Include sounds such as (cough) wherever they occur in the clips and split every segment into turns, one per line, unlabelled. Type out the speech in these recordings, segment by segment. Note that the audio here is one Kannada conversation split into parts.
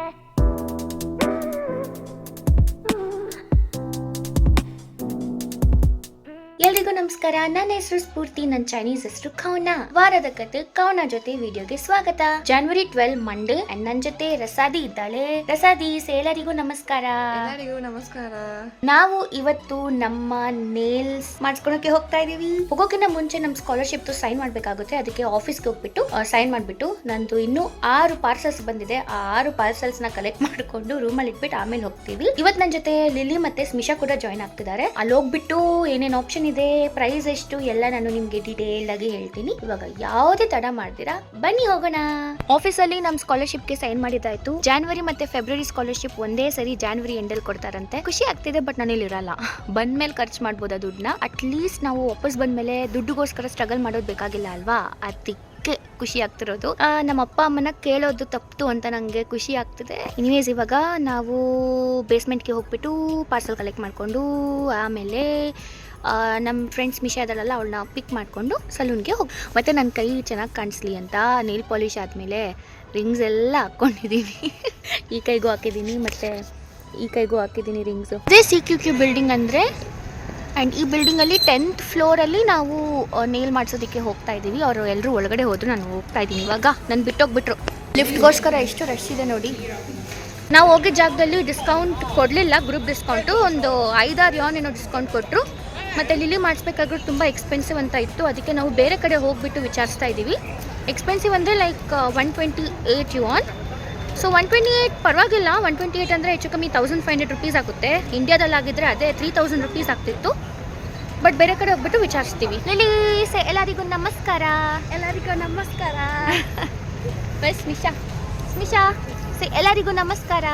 け ಎಲ್ರಿಗೂ ನಮಸ್ಕಾರ. ನನ್ನ ಹೆಸರು ಸ್ಫೂರ್ತಿ ನನ್ನ ಚೈನೀಸ್ ಹೆಸರು ಕೌನ. ವಾರದ ಕತೆ ಕೌನ ಜೊತೆ ವಿಡಿಯೋಗೆ ಸ್ವಾಗತ. ಜನವರಿ ಟ್ವೆಲ್ ಮಂಡೇ ಅಂಡ್ ನನ್ ಜೊತೆ ರಸಾದಿ ಇದ್ದಾಳೆ. ರಸಾದಿ ಎಲ್ಲರಿಗೂ ನಮಸ್ಕಾರ.
ಎಲ್ಲರಿಗೂ ನಮಸ್ಕಾರ.
ನಾವು ಇವತ್ತು ನಮ್ಮ ನೇಲ್ಸ್ ಮಾಡಿಸ್ಕೊಳಕ್ಕೆ ಹೋಗ್ತಾ ಇದೀವಿ. ಹೋಗೋಕಿನ ಮುಂಚೆ ನಮ್ ಸ್ಕಾಲರ್ಶಿಪ್ ಸೈನ್ ಮಾಡ್ಬೇಕಾಗುತ್ತೆ. ಅದಕ್ಕೆ ಆಫೀಸ್ಗೆ ಹೋಗ್ಬಿಟ್ಟು ಸೈನ್ ಮಾಡ್ಬಿಟ್ಟು ನಂದು ಇನ್ನು ಆರು ಪಾರ್ಸಲ್ಸ್ ಬಂದಿದೆ. ಆ ಆರು ಪಾರ್ಸಲ್ಸ್ನ ಕಲೆಕ್ಟ್ ಮಾಡ್ಕೊಂಡು ಅಲ್ಲಿ ಇಟ್ಬಿಟ್ಟು ಆಮೇಲೆ ಹೋಗ್ತೀವಿ. ಇವತ್ ನನ್ನ ಜೊತೆ ಲಿಲಿ ಮತ್ತೆ ಸ್ಮಿಶಾ ಕೂಡ ಜಾಯ್ನ್ ಆಗ್ತಿದ್ದಾರೆ. ಅಲ್ಲಿ ಹೋಗ್ಬಿಟ್ಟು ಏನೇನ್ ಆಪ್ಷನ್ ಇದೆ ಪ್ರೈಸ್ ಎಷ್ಟು? ಎಲ್ಲ ನಾನು ನಿಮ್ಗೆ ಡೀಟೇಲ್ ಆಗಿ ಹೇಳ್ತೀನಿ. ಇವಾಗ ಯಾವುದೇ ತಡ ಮಾಡ್ತೀರಾ? ಬನ್ನಿ ಹೋಗೋಣ. ಆಫೀಸ್ ಅಲ್ಲಿ ನಮ್ ಸ್ಕಾಲರ್ಶಿಪ್ಗೆ ಸೈನ್ ಮಾಡಿದಾಯ್ತು ಜಾನ್ವರಿ ಮತ್ತೆ ಫೆಬ್ರವರಿ ಸ್ಕಾಲರ್ಶಿಪ್ ಒಂದೇ ಸರಿ ಜಾನ್ವರಿ ಎಂಡಲ್ಲಿ ಕೊಡ್ತಾರಂತೆ. ಖುಷಿ ಆಗ್ತಿದೆ ಬಟ್ ನಾನು ಇರಲ್ಲ. ಬಂದ್ಮೇಲೆ ಖರ್ಚು ಮಾಡ್ಬೋದು ದುಡ್ಡನ್ನ? ಅಟ್ ಲೀಸ್ಟ್ ನಾವು ವಾಪಸ್ ಬಂದ್ಮೇಲೆ ದುಡ್ಡುಗೋಸ್ಕರ ಸ್ಟ್ರಗಲ್ ಮಾಡೋದು ಬೇಕಾಗಿಲ್ಲ ಅಲ್ವಾ? ಅದಕ್ಕೆ ಖುಷಿ ಆಗ್ತಿರೋದು. ನಮ್ಮ ಅಪ್ಪ ಅಮ್ಮನ ಕೇಳೋದು ತಪ್ಪಿತು ಅಂತ ನಂಗೆ ಖುಷಿ ಆಗ್ತಿದೆ. ಇನ್ವೇಸ್ ಇವಾಗ ನಾವು ಬೇಸ್ಮೆಂಟ್ಗೆ ಹೋಗ್ಬಿಟ್ಟು ಪಾರ್ಸಲ್ ಕಲೆಕ್ಟ್ ಮಾಡಿಕೊಂಡು ಆಮೇಲೆ ನಮ್ಮ ಫ್ರೆಂಡ್ಸ್ ಮಿಶಾ ಇದ್ದಾಳಲ್ಲ ಅವಳನ್ನ ಪಿಕ್ ಮಾಡಿಕೊಂಡು ಸಲೂನ್ಗೆ ಹೋಗಿ, ಮತ್ತು ನನ್ನ ಕೈ ಚೆನ್ನಾಗಿ ಕಾಣಿಸ್ಲಿ ಅಂತ ನೇಲ್ ಪಾಲಿಶ್ ಆದಮೇಲೆ ರಿಂಗ್ಸ್ ಎಲ್ಲ ಹಾಕ್ಕೊಂಡಿದ್ದೀನಿ ಈ ಕೈಗೂ ಹಾಕಿದ್ದೀನಿ ಮತ್ತು ಈ ಕೈಗೂ ಹಾಕಿದ್ದೀನಿ ರಿಂಗ್ಸು ಅದೇ ಸಿ ಕ್ಯೂ ಕ್ಯೂ ಬಿಲ್ಡಿಂಗ್ ಅಂದರೆ ಆ್ಯಂಡ್ ಈ ಬಿಲ್ಡಿಂಗಲ್ಲಿ ಟೆಂತ್ ಫ್ಲೋರಲ್ಲಿ ನಾವು ನೇಲ್ ಮಾಡಿಸೋದಕ್ಕೆ ಹೋಗ್ತಾ ಇದ್ದೀವಿ ಅವರು ಎಲ್ಲರೂ ಒಳಗಡೆ ಹೋದ್ರು, ನಾನು ಹೋಗ್ತಾ ಇದ್ದೀನಿ ಇವಾಗ. ನಾನು ಬಿಟ್ಟೋಗ್ಬಿಟ್ರು. ಲಿಫ್ಟ್ಗೋಸ್ಕರ ಎಷ್ಟು ರಶ್ ಇದೆ ನೋಡಿ. ನಾವು ಹೋಗಿದ್ದ ಜಾಗದಲ್ಲಿ ಡಿಸ್ಕೌಂಟ್ ಕೊಡಲಿಲ್ಲ ಗ್ರೂಪ್ ಡಿಸ್ಕೌಂಟು ಒಂದು ಐದಾರು ಯಾನ್ ಏನೋ ಡಿಸ್ಕೌಂಟ್ ಕೊಟ್ಟರು ಮತ್ತು ಲಿಲಿ ಮಾಡಿಸ್ಬೇಕಾದ್ರೂ ತುಂಬ ಎಕ್ಸ್ಪೆನ್ಸಿವ್ ಅಂತ ಇತ್ತು. ಅದಕ್ಕೆ ನಾವು ಬೇರೆ ಕಡೆ ಹೋಗಿಬಿಟ್ಟು ವಿಚಾರಿಸ್ತಾ ಇದ್ದೀವಿ. ಎಕ್ಸ್ಪೆನ್ಸಿವ್ ಅಂದರೆ like one twenty eight yuan so one twenty eight ಪರವಾಗಿಲ್ಲ. ಒನ್ ಟ್ವೆಂಟಿ ಏಯ್ಟ್ ಅಂದರೆ ಹೆಚ್ಚು ಕಮ್ಮಿ ತೌಸಂಡ್ ಫೈವ್ ಹಂಡ್ರೆಡ್ ರುಪೀಸ್ ಆಗುತ್ತೆ. ಇಂಡಿಯಾದಲ್ಲಾಗಿದ್ದರೆ ಅದೇ ತ್ರೀ ತೌಸಂಡ್ ರುಪೀಸ್ ಆಗ್ತಿತ್ತು. ಬಟ್ ಬೇರೆ ಕಡೆ ಹೋಗ್ಬಿಟ್ಟು ವಿಚಾರಿಸ್ತೀವಿ. ಲಿಲಿ ಸೆ ಎಲ್ಲರಿಗೂ ನಮಸ್ಕಾರ.
ಎಲ್ಲರಿಗೂ ನಮಸ್ಕಾರ.
ಬೈ ಸ್ಮಿಶಾ ಸ್ಮಿಶಾ ಸೆ ಎಲ್ಲರಿಗೂ ನಮಸ್ಕಾರ.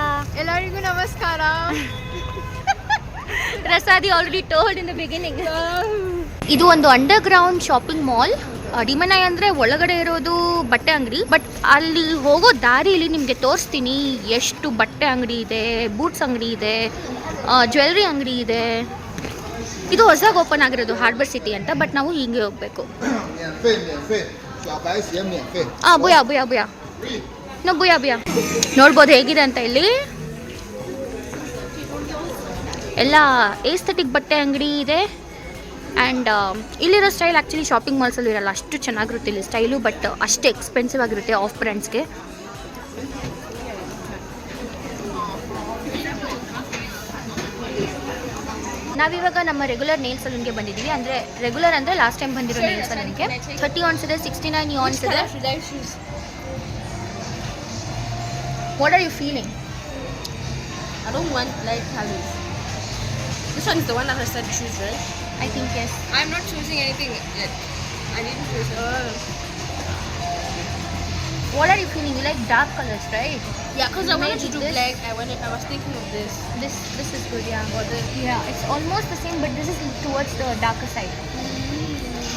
ಎಲ್ಲರಿಗೂ ನಮಸ್ಕಾರ. (laughs)
ರಸಾದಿ already told in the beginning ಇದು ಒಂದು ಅಂಡರ್ ಗ್ರೌಂಡ್ ಶಾಪಿಂಗ್ ಮಾಲ್ ಅಡಿಮನಾಯ್ ಅಂದ್ರೆ ಒಳಗಡೆ ಇರೋದು ಬಟ್ಟೆ ಅಂಗಡಿ. ಬಟ್ ಅಲ್ಲಿ ಹೋಗೋ ದಾರಿಲಿ ನಿಮಗೆ ತೋರಿಸ್ತೀನಿ ಎಷ್ಟು ಬಟ್ಟೆ ಅಂಗಡಿ ಇದೆ ಬೂಟ್ಸ್ ಅಂಗಡಿ ಇದೆ ಜ್ಯುವೆಲ್ರಿ ಅಂಗಡಿ ಇದೆ. ಇದು ಹೊಸದಾಗಿ ಓಪನ್ ಆಗಿರೋದು ಹಾರ್ಬರ್ ಸಿಟಿ ಅಂತ ಬಟ್ ನಾವು ಹಿಂಗೆ ಹೋಗ್ಬೇಕು. ಆ ಬುಯಾ ಬುಯಾ ಬುಯಾ ನೋ ಬುಯಾ ಬುಯಾ ನೋಡ್ಬೋದು ಹೇಗಿದೆ ಅಂತ ಇಲ್ಲಿ. ಎಲ್ಲ ಏಸ್ಥೆಟಿಕ್ ಬಟ್ಟೆ ಅಂಗಡಿ ಇದೆ. ಆ್ಯಂಡ್ ಇಲ್ಲಿರೋ ಸ್ಟೈಲ್ ಆ್ಯಕ್ಚುಲಿ ಶಾಪಿಂಗ್ ಮಾಲ್ಸಲ್ಲಿ ಇರಲ್ಲ, ಅಷ್ಟು ಚೆನ್ನಾಗಿರುತ್ತೆ ಇಲ್ಲಿ ಸ್ಟೈಲು ಬಟ್ ಅಷ್ಟು ಎಕ್ಸ್ಪೆನ್ಸಿವ್ ಆಗಿರುತ್ತೆ ಆಫ್ ಬ್ರ್ಯಾಂಡ್ಸ್ಗೆ ನಾವಿವಾಗ ನಮ್ಮ ರೆಗ್ಯುಲರ್ ನೇಲ್ ಸಲೂನ್ಗೆ ಬಂದಿದ್ದೀವಿ. ಅಂದರೆ ರೆಗ್ಯುಲರ್ ಅಂದರೆ ಲಾಸ್ಟ್ ಟೈಮ್ ಬಂದಿರೋ ನೇಲ್ ಸಲೂನ್ಗೆ ಥರ್ಟಿ ಆನ್ಸ್ ಇದೆ ಸಿಕ್ಸ್ಟಿ ನೈನ್ ಆನ್ಸ್ ಇದೆ what are you
feeling don't want light colors. This one is the one that I said choose, right?
I think yes.
I'm not choosing anything yet. I didn't choose Oh.
What are you feeling? You like dark colors, right?
Yeah, because I wanted to do
this-
black. I wanted. I was thinking of this.
This this is good, yeah.
Or the
Yeah, it's almost the same, but this is towards the darker side.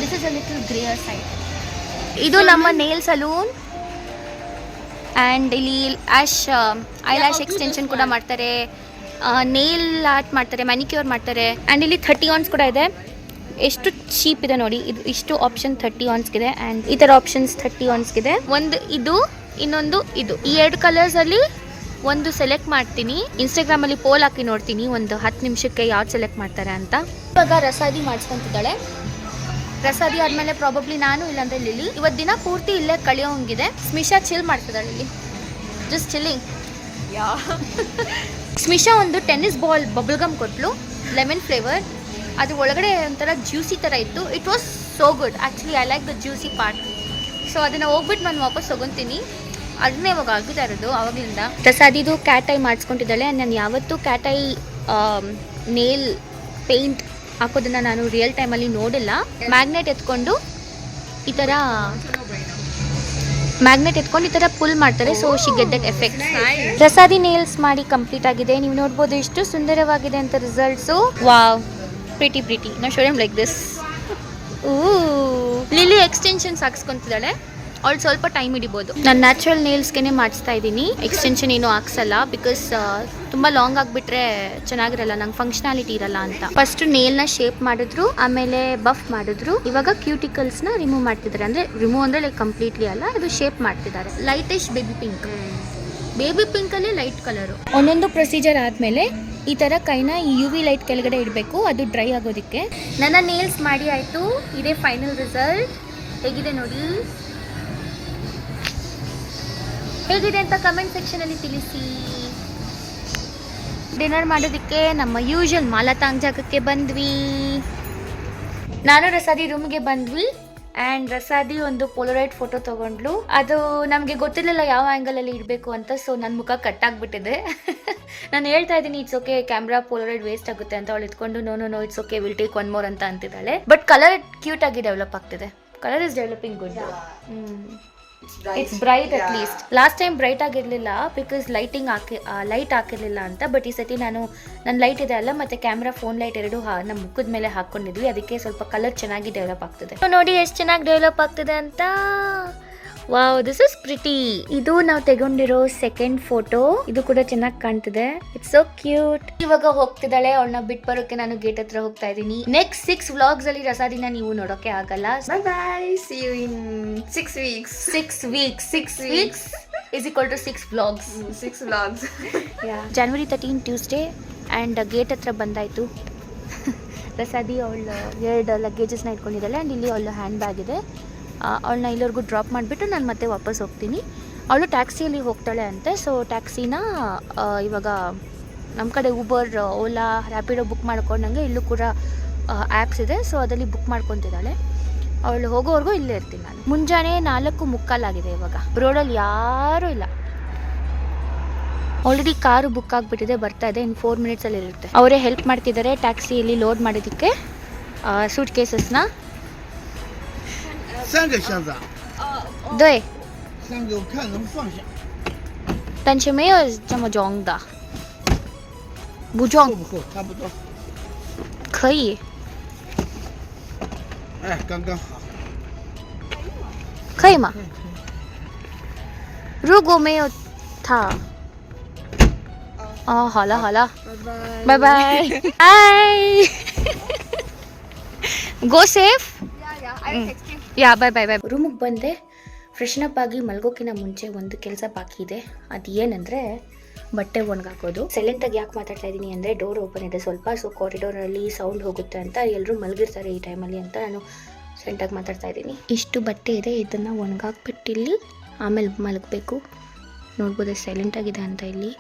This is a little grayer side. ಇದು ನಮ್ಮ ನೇಲ್ ಸಲೂನ್ ಆ್ಯಂಡ್ ಇಲ್ಲಿ ಆ್ಯಶ್ ಐ ಲ್ಯಾಶ್ ಎಕ್ಸ್ಟೆನ್ಷನ್ ಕೂಡ ಮಾಡ್ತಾರೆ ನೇಲ್ ಆರ್ಟ್ ಮಾಡ್ತಾರೆ ಮ್ಯಾನಿಕ್ಯೂರ್ ಮಾಡ್ತಾರೆ. ಆ್ಯಂಡ್ ಇಲ್ಲಿ ಥರ್ಟಿ ಆನ್ಸ್ ಕೂಡ ಇದೆ. ಎಷ್ಟು ಚೀಪ್ ಇದೆ ನೋಡಿ. ಇದು ಇಷ್ಟು ಆಪ್ಷನ್ ಥರ್ಟಿ ಆನ್ಸ್ಗಿದೆ ಆ್ಯಂಡ್ ಈ ಥರ ಆಪ್ಷನ್ಸ್ ಥರ್ಟಿ ಆನ್ಸ್ಗಿದೆ ಒಂದು ಇದು, ಇನ್ನೊಂದು ಇದು. ಈ ಎರಡು ಕಲರ್ಸಲ್ಲಿ ಒಂದು ಸೆಲೆಕ್ಟ್ ಮಾಡ್ತೀನಿ. ಇನ್ಸ್ಟಾಗ್ರಾಮಲ್ಲಿ ಪೋಲ್ ಹಾಕಿ ನೋಡ್ತೀನಿ. ಒಂದು ಹತ್ತು ನಿಮಿಷಕ್ಕೆ ಯಾವ್ದು ಸೆಲೆಕ್ಟ್ ಮಾಡ್ತಾರೆ ಅಂತ. ಇವಾಗ ರಸಾದಿ ಮಾಡ್ಸ್ಕೊಂತಿದ್ದಾಳೆ. ರಸಾದಿ ಆದ್ಮೇಲೆ ಪ್ರಾಬಬ್ಲಿ ನಾನು ಇಲ್ಲಾಂದ್ರೆ ಲಿಲಿ ಇವತ್ತು ದಿನ ಪೂರ್ತಿ ಇಲ್ಲೇ ಕಳಿಯೋಂಗಿದೆ. ಸ್ಮಿಶಾ ಚಿಲ್ ಮಾಡ್ತಿದ್ದಾಳೆ ಇಲ್ಲಿ. Just chilling
yeah.
ಸ್ಮಿಶಾ ಒಂದು ಟೆನ್ನಿಸ್ ಬಾಲ್ ಬಬಲ್ ಗಮ್ ಕೊಟ್ಲು, ಲೆಮನ್ ಫ್ಲೇವರ್. ಅದು ಒಳಗಡೆ ಒಂಥರ ಜ್ಯೂಸಿ ಥರ ಇತ್ತು. It was so good actually I like the juicy part so ಅದನ್ನು ಹೋಗ್ಬಿಟ್ಟು ನಾನು ವಾಪಸ್ ತೊಗೊತೀನಿ. ಅದನ್ನೇ ಇವಾಗ ಆಗ್ತಾ ಇರೋದು, ಆವಾಗಲಿಂದ. ಪ್ರಸಾದಿದು ಕ್ಯಾಟ್ ಐ ಮಾಡಿಸ್ಕೊಂಡಿದ್ದಾಳೆ. ನಾನು ಯಾವತ್ತೂ ಕ್ಯಾಟ್ ಐ ನೇಲ್ ಪೇಂಟ್ ಹಾಕೋದನ್ನು ನಾನು ರಿಯಲ್ ಟೈಮಲ್ಲಿ ನೋಡಿಲ್ಲ. ಮ್ಯಾಗ್ನೆಟ್ ಎತ್ಕೊಂಡು ಈ ಥರ ಮ್ಯಾಗ್ನೆಟ್ ಎತ್ಕೊಂಡು ಈ ಥರ ಪುಲ್ ಮಾಡ್ತಾರೆ. So she get that
effect.
Prasadi nails ಮಾಡಿ ಕಂಪ್ಲೀಟ್ ಆಗಿದೆ. ನೀವು ನೋಡ್ಬೋದು ಎಷ್ಟು ಸುಂದರವಾಗಿದೆ ಅಂತ ರಿಸಲ್ಟ್ಸು ವಾವ್ ಪ್ರಿಟಿ ಪ್ರಿಟಿ ನಾ show like this lily extensions ಹಾಕ್ಸ್ಕೊಂತಿದ್ದಾಳೆ. ಅವಳು ಸ್ವಲ್ಪ ಟೈಮ್ ಹಿಡಿಬೋದು. ನಾನು ನ್ಯಾಚುರಲ್ ನೇಲ್ಸ್ಗೆ ಮಾಡಿಸ್ತಾ ಇದ್ದೀನಿ. ಎಕ್ಸ್ಟೆನ್ಷನ್ ಏನೂ ಹಾಕ್ಸಲ್ಲ ಬಿಕಾಸ್ ತುಂಬ ಲಾಂಗ್ ಆಗಿಬಿಟ್ರೆ ಚೆನ್ನಾಗಿರಲ್ಲ ನಂಗೆ ಫಂಕ್ಷನಾಲಿಟಿ ಇರಲ್ಲ ಅಂತ. ಫಸ್ಟ್ ನೇಲ್ನ ಶೇಪ್ ಮಾಡಿದ್ರು ಆಮೇಲೆ ಬಫ್ ಮಾಡಿದ್ರು. ಇವಾಗ ಕ್ಯೂಟಿಕಲ್ಸ್ನ ರಿಮೂವ್ ಮಾಡ್ತಿದ್ದಾರೆ. ಅಂದರೆ ರಿಮೂವ್ ಅಂದರೆ ಲೈಕ್ ಕಂಪ್ಲೀಟ್ಲಿ ಅಲ್ಲ ಅದು ಶೇಪ್ ಮಾಡ್ತಿದ್ದಾರೆ. ಲೈಟೆಸ್ಟ್ ಬೇಬಿ ಪಿಂಕ್ ಬೇಬಿ ಪಿಂಕಲ್ಲಿ ಲೈಟ್ ಕಲರು ಒಂದೊಂದು ಪ್ರೊಸೀಜರ್ ಆದಮೇಲೆ ಈ ಥರ ಕೈನ ಯು ವಿ ಲೈಟ್ ಕೆಳಗಡೆ ಇಡಬೇಕು ಅದು ಡ್ರೈ ಆಗೋದಕ್ಕೆ. ನನ್ನ ನೇಲ್ಸ್ ಮಾಡಿ ಆಯಿತು ಇದೇ ಫೈನಲ್ ರಿಸಲ್ಟ್ ಹೇಗಿದೆ ನೋಡಿ. ಹೇಗಿದೆ ಅಂತ ಕಮೆಂಟ್ ಸೆಕ್ಷನಲ್ಲಿ ತಿಳಿಸಿ. ಡಿನ್ನರ್ ಮಾಡೋದಕ್ಕೆ ನಮ್ಮ ಯೂಶಲ್ ಮಾಲತಾಂಗ್ ಜಾಗಕ್ಕೆ ಬಂದ್ವಿ. ನಾನು ರಸಾದಿ ರೂಮ್ಗೆ ಬಂದ್ವಿ. ಆ್ಯಂಡ್ ರಸಾದಿ ಒಂದು ಪೋಲೋರೈಟ್ ಫೋಟೋ ತಗೊಂಡ್ಲು. ಅದು ನಮಗೆ ಗೊತ್ತಿರಲಿಲ್ಲ ಯಾವ ಆ್ಯಂಗಲಲ್ಲಿ ಇರಬೇಕು ಅಂತ ಸೊ ನನ್ನ ಮುಖ ಕಟ್ ಆಗಿಬಿಟ್ಟಿದೆ. (laughs) ನಾನು ಹೇಳ್ತಾ ಇದ್ದೀನಿ it's okay camera polaroid waste ಆಗುತ್ತೆ ಅಂತ. ಅವಳು ಇಟ್ಕೊಂಡು no no no it's okay will take one more ಅಂತ ಅಂತಿದ್ದಾಳೆ. ಬಟ್ ಕಲರ್ ಕ್ಯೂಟ್ ಆಗಿ ಡೆವಲಪ್ ಆಗ್ತಿದೆ. Colour is developing good it's bright at least last time bright ಆಗಿರಲಿಲ್ಲ ಬಿಕಾಸ್ ಲೈಟಿಂಗ್ ಹಾಕಿ ಲೈಟ್ ಹಾಕಿರಲಿಲ್ಲ ಅಂತ ಬಟ್ ಈ ಸತಿ ನಾನು ನನ್ನ ಲೈಟ್ ಇದೆ ಅಲ್ಲ ಮತ್ತೆ ಕ್ಯಾಮ್ರಾ ಫೋನ್ ಲೈಟ್ ಎರಡು ನಮ್ಮ ಮುಖದ ಮೇಲೆ ಹಾಕೊಂಡಿದ್ವಿ. ಅದಕ್ಕೆ ಸ್ವಲ್ಪ ಕಲರ್ ಚೆನ್ನಾಗಿ ಡೆವಲಪ್ ಆಗ್ತದೆ. ನೋಡಿ ಎಷ್ಟು ಚೆನ್ನಾಗಿ ಡೆವಲಪ್ ಆಗ್ತದೆ ಅಂತ. ವಾವ್ ದಿಸ್ ಇಸ್ ಪ್ರಿಟಿ ಇದು ನಾವು ತಗೊಂಡಿರೋ ಸೆಕೆಂಡ್ ಫೋಟೋ ಇದು ಕೂಡ ಚೆನ್ನಾಗಿ ಕಾಣ್ತಿದೆ. ಇಟ್ಸ್ ಸೋ ಕ್ಯೂಟ್ ಇವಾಗ ಹೋಗ್ತಿದ್ದಾಳೆ. ಅವಳನ್ನ ಬಿಟ್ ಬರೋಕೆ ನಾನು ಗೇಟ್ ಹತ್ರ ಹೋಗ್ತಾ ಇದ್ದೀನಿ. ನೆಕ್ಸ್ಟ್ ಸಿಕ್ಸ್ ವ್ಲಾಗ್ಸ್ ಅಲ್ಲಿ ರಸಾದಿನ ನೀವು ನೋಡೋಕೆ ಆಗಲ್ಲ.
Bye bye see you in six weeks
six weeks six.
Weeks
is equal to six vlogs
six vlogs
January thirteen Tuesday and gate ಹತ್ರ ಬಂದಾಯಿತು. (laughs) ರಸಾದಿ ಅವಳು ಎರಡು ಲಗೇಜಸ್ನ ಇಟ್ಕೊಂಡಿದ್ದಾಳೆ ಆ್ಯಂಡ್ ಇಲ್ಲಿ ಅವಳು ಹ್ಯಾಂಡ್ ಬ್ಯಾಗ್ ಇದೆ. ಅವಳನ್ನ ಇಲ್ಲಿವರೆಗೂ ಡ್ರಾಪ್ ಮಾಡಿಬಿಟ್ಟು ನಾನು ಮತ್ತೆ ವಾಪಸ್ ಹೋಗ್ತೀನಿ. ಅವಳು ಟ್ಯಾಕ್ಸಿಯಲ್ಲಿ ಹೋಗ್ತಾಳೆ ಅಂತೆ ಸೊ ಟ್ಯಾಕ್ಸಿನ ಇವಾಗ ನಮ್ಮ ಕಡೆ ಊಬರ್ ಓಲಾ ರ್ಯಾಪಿಡೋ ಬುಕ್ ಮಾಡ್ಕೊಂಡಂಗೆ ಇಲ್ಲೂ ಕೂಡ ಆ್ಯಪ್ಸ್ ಇದೆ ಸೊ ಅದರಲ್ಲಿ ಬುಕ್ ಮಾಡ್ಕೊತಿದ್ದಾಳೆ. ಅವಳು ಹೋಗೋವರೆಗೂ ಇಲ್ಲೇ ಇರ್ತೀನಿ ನಾನು. ಮುಂಜಾನೆ ನಾಲ್ಕು ಮುಕ್ಕಾಲಾಗಿದೆ ಇವಾಗ. ರೋಡಲ್ಲಿ ಯಾರೂ ಇಲ್ಲ. ಆಲ್ರೆಡಿ ಕಾರು ಬುಕ್ ಆಗಿಬಿಟ್ಟಿದೆ, ಬರ್ತಾ ಇದೆ, ಇನ್ನು ಫೋರ್ ಮಿನಿಟ್ಸಲ್ಲಿ ಇರುತ್ತೆ ಅವರೇ ಹೆಲ್ಪ್ ಮಾಡ್ತಿದ್ದಾರೆ ಟ್ಯಾಕ್ಸಿಯಲ್ಲಿ ಲೋಡ್ ಮಾಡೋದಕ್ಕೆ ಸೂಟ್ ಕೇಸಸ್ನ
三个箱子啊！
哦，对。
三个我看能放下。
但却没有这么重的，不重。
厚不厚？差不多。
可以。
哎，刚刚好。
可以吗？如果没有他，哦，好了好了，
拜
拜拜拜，(laughs) 哎，(laughs) Go
safe。yeah
bye bye bye ರೂಮಿಗೆ ಬಂದೆ. ಫ್ರೆಶನ್ ಅಪ್ ಆಗಿ ಮಲ್ಗೋಕ್ಕಿಂತ ಮುಂಚೆ ಒಂದು ಕೆಲಸ ಬಾಕಿ ಇದೆ. ಅದು ಏನಂದರೆ ಬಟ್ಟೆ ಒಣಗಾಕೋದು. ಸೈಲೆಂಟಾಗಿ ಯಾಕೆ ಮಾತಾಡ್ತಾ ಇದ್ದೀನಿ ಅಂದರೆ ಡೋರ್ ಓಪನ್ ಇದೆ ಸ್ವಲ್ಪ ಸೊ ಕಾರಿಡೋರಲ್ಲಿ ಸೌಂಡ್ ಹೋಗುತ್ತೆ ಅಂತ ಎಲ್ಲರೂ ಮಲಗಿರ್ತಾರೆ ಈ ಟೈಮಲ್ಲಿ ಅಂತ ನಾನು ಸೈಲೆಂಟಾಗಿ ಮಾತಾಡ್ತಾ ಇದ್ದೀನಿ ಇಷ್ಟು ಬಟ್ಟೆ ಇದೆ ಇದನ್ನು ಒಣಗಾಕ್ಬಿಟ್ಟು ಇಲ್ಲಿ ಆಮೇಲೆ ಮಲಗಬೇಕು. ನೋಡ್ಬೋದು ಸೈಲೆಂಟಾಗಿದೆ ಅಂತ ಇಲ್ಲಿ.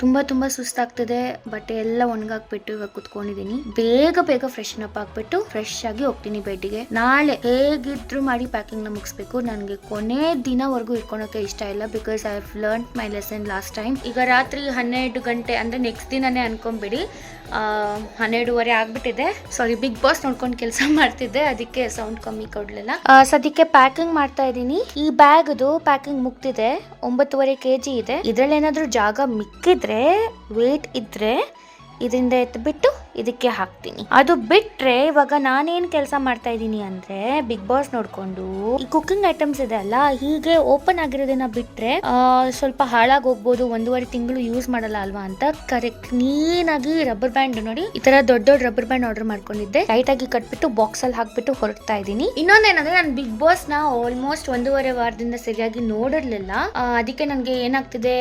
ತುಂಬ ತುಂಬ ಸುಸ್ತಾಗ್ತಿದೆ, ಬಟ್ಟೆ ಎಲ್ಲ ಒಣಗಾಕ್ಬಿಟ್ಟು ಇವಾಗ ಕುತ್ಕೊಂಡಿದ್ದೀನಿ ಬೇಗ ಬೇಗ ಫ್ರೆಶನ್ ಅಪ್ ಹಾಕ್ಬಿಟ್ಟು ಫ್ರೆಶ್ ಆಗಿ ಹೋಗ್ತೀನಿ ಬೆಡ್ಗೆ ನಾಳೆ ಹೇಗಿದ್ರು ಮಾಡಿ ಪ್ಯಾಕಿಂಗ್ನ ಮುಗಿಸ್ಬೇಕು. ನನಗೆ ಕೊನೆ ದಿನವರೆಗೂ ಇಟ್ಕೊಳಕ್ಕೆ ಇಷ್ಟ ಇಲ್ಲ because I have learn my lesson last time ಈಗ ರಾತ್ರಿ ಹನ್ನೆರಡು ಗಂಟೆ ಅಂದ್ರೆ ನೆಕ್ಸ್ಟ್ ದಿನನೇ ಅನ್ಕೊಂಬಿಡಿ ಹನ್ನೆರಡೂವರೆ ಆಗ್ಬಿಟ್ಟಿದೆ. ಸಾರಿ ಬಿಗ್ ಬಾಸ್ ನೋಡ್ಕೊಂಡು ಕೆಲಸ ಮಾಡ್ತಿದ್ದೆ. ಅದಕ್ಕೆ ಸೌಂಡ್ ಕಮ್ಮಿ ಕೊಡ್ಲಿಲ್ಲ. ಸದ್ಯಕ್ಕೆ ಪ್ಯಾಕಿಂಗ್ ಮಾಡ್ತಾ ಇದ್ದೀನಿ. ಈ ಬ್ಯಾಗ್ದು ಪ್ಯಾಕಿಂಗ್ ಮುಗ್ದಿದೆ. ಒಂಬತ್ತುವರೆ ಕೆ ಜಿ ಇದೆ. ಇದ್ರಲ್ಲಿ ಏನಾದ್ರೂ ಜಾಗ ಮಿಕ್ಕಿದ್ರೆ ವೇಟ್ ಇದ್ರೆ, ಇದರಿಂದ ಎತ್ಬಿಟ್ಟು ಇದಕ್ಕೆ ಹಾಕ್ತೀನಿ. ಅದು ಬಿಟ್ರೆ ಇವಾಗ ನಾನೇನ್ ಕೆಲಸ ಮಾಡ್ತಾ ಇದ್ದೀನಿ ಅಂದ್ರೆ ಬಿಗ್ ಬಾಸ್ ನೋಡ್ಕೊಂಡು ಈ ಕುಕಿಂಗ್ ಐಟಮ್ಸ್ ಇದೆ ಅಲ್ಲ, ಹೀಗೆ ಓಪನ್ ಆಗಿರೋದನ್ನ ಬಿಟ್ರೆ ಸ್ವಲ್ಪ ಹಾಳಾಗಿ ಹೋಗ್ಬೋದು, ಒಂದೂವರೆ ತಿಂಗಳು ಯೂಸ್ ಮಾಡಲ್ಲ ಅಲ್ವಾ ಅಂತ ಕರೆಕ್ಟ್ ಕ್ಲೀನ್ ಆಗಿ ರಬ್ಬರ್ ಬ್ಯಾಂಡ್ ನೋಡಿ ಈ ತರ ದೊಡ್ಡ ದೊಡ್ಡ ರಬ್ಬರ್ ಬ್ಯಾಂಡ್ ಆರ್ಡರ್ ಮಾಡ್ಕೊಂಡಿದ್ದೆ. ಟೈಟ್ ಆಗಿ ಕಟ್ಬಿಟ್ಟು ಬಾಕ್ಸ್ ಅಲ್ಲಿ ಹಾಕ್ಬಿಟ್ಟು ಹೊರಡ್ತಾ ಇದ್ದೀನಿ. ಇನ್ನೊಂದೇನಂದ್ರೆ ನಾನು ಬಿಗ್ ಬಾಸ್ನ ಆಲ್ಮೋಸ್ಟ್ ಒಂದೂವರೆ ವಾರದಿಂದ ಸರಿಯಾಗಿ ನೋಡಿರ್ಲಿಲ್ಲ. ಅದಕ್ಕೆ ನನಗೆ ಏನಾಗ್ತಿದೆ,